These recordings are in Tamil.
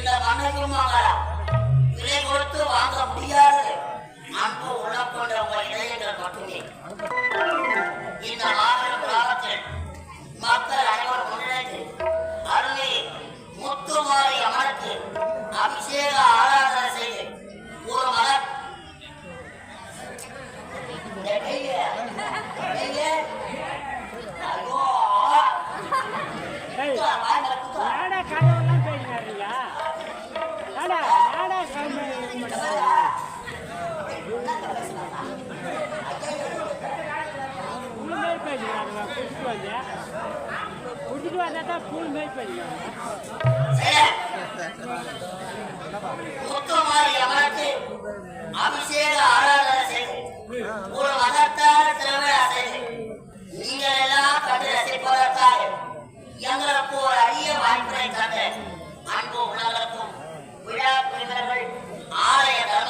இந்த மண்ணுக்கும் வாங்கலாம் விலை கொடுத்து வாங்க முடியாது. அன்பு உள்ளம் கொண்ட உங்கள் இளைஞர்கள் மட்டுமே. இந்த மாபெரும் காலத்தில் மக்கள் அனைவரும் முன்னேற்று அருளை முத்துமாரி அமர்த்து அபிஷேக கிளம்பி வந்தா தான் புல் மாரி பேசிக்கிறாங்க அபிஷேக ஆராதனை செய்து ஒரு மகத்தான நீங்கள் எல்லாம் கண்டு ரசிப்பதற்காக எங்களுக்கு ஒரு அரிய வாய்ப்பினை தந்த அன்பு விழா பிரிவர்கள் ஆலய தர்மகர்த்தா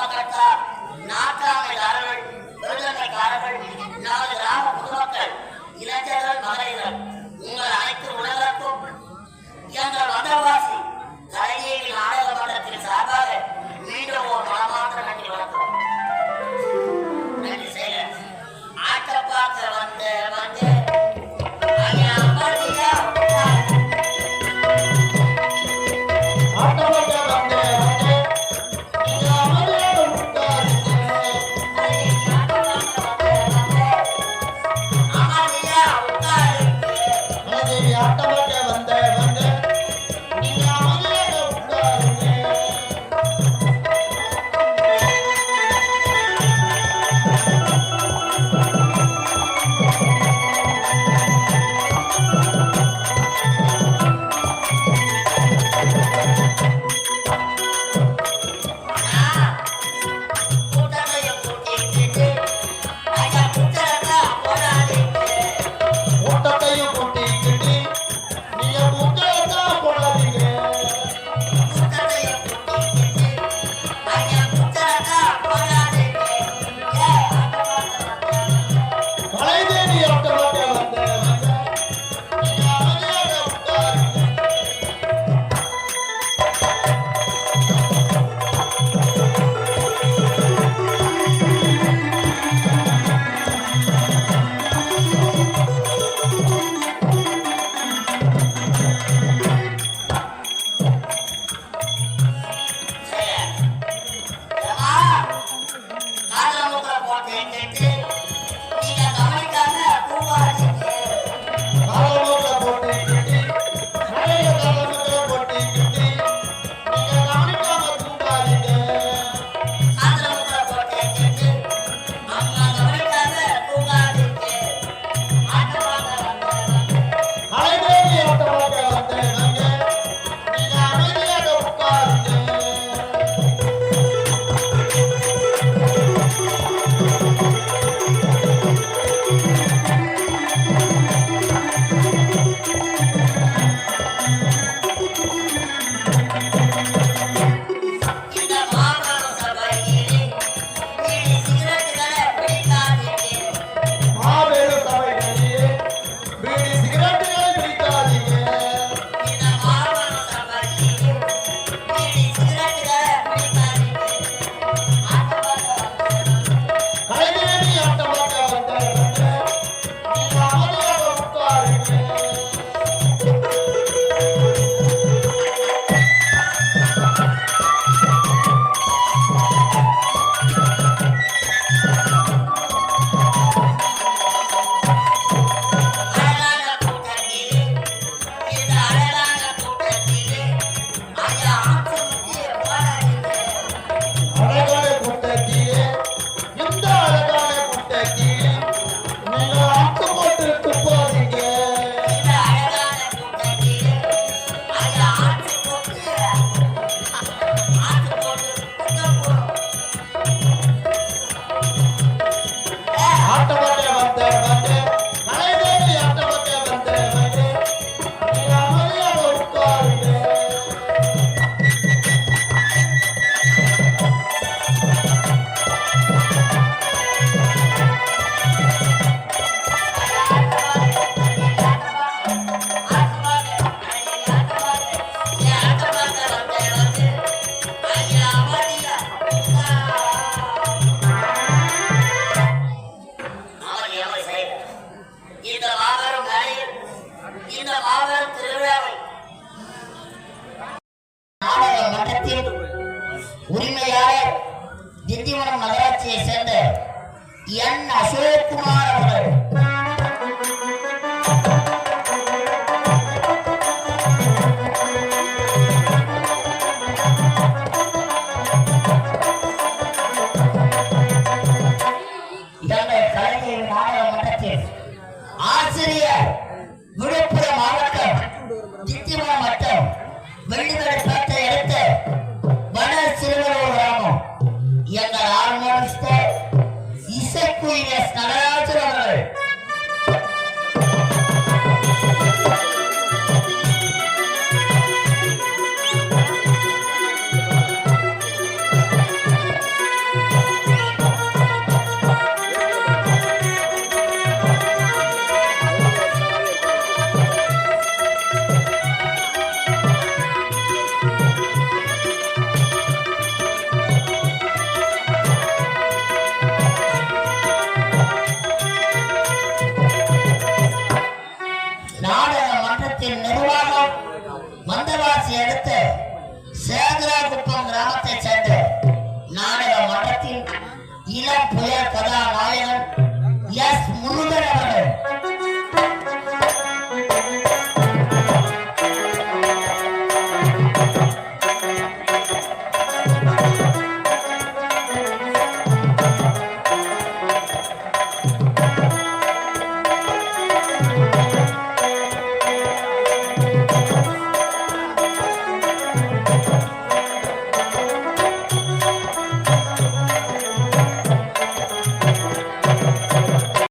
உரிமையாளர் திண்டிவனம் நகராட்சியை சேர்ந்த என் அசோக்குமார் அவர்கள். ஆசிரியர் எங்கள் ஹார்மோனிஸ்டர் இசைக்குயினஸ் நடராஜன் அவர்கள் மந்தவாசி எடுத்து சேகராகுப்பம் கிராமத்தை சேர்ந்த நாடக மடத்தில் இளம் புயல் கதாநாயகன்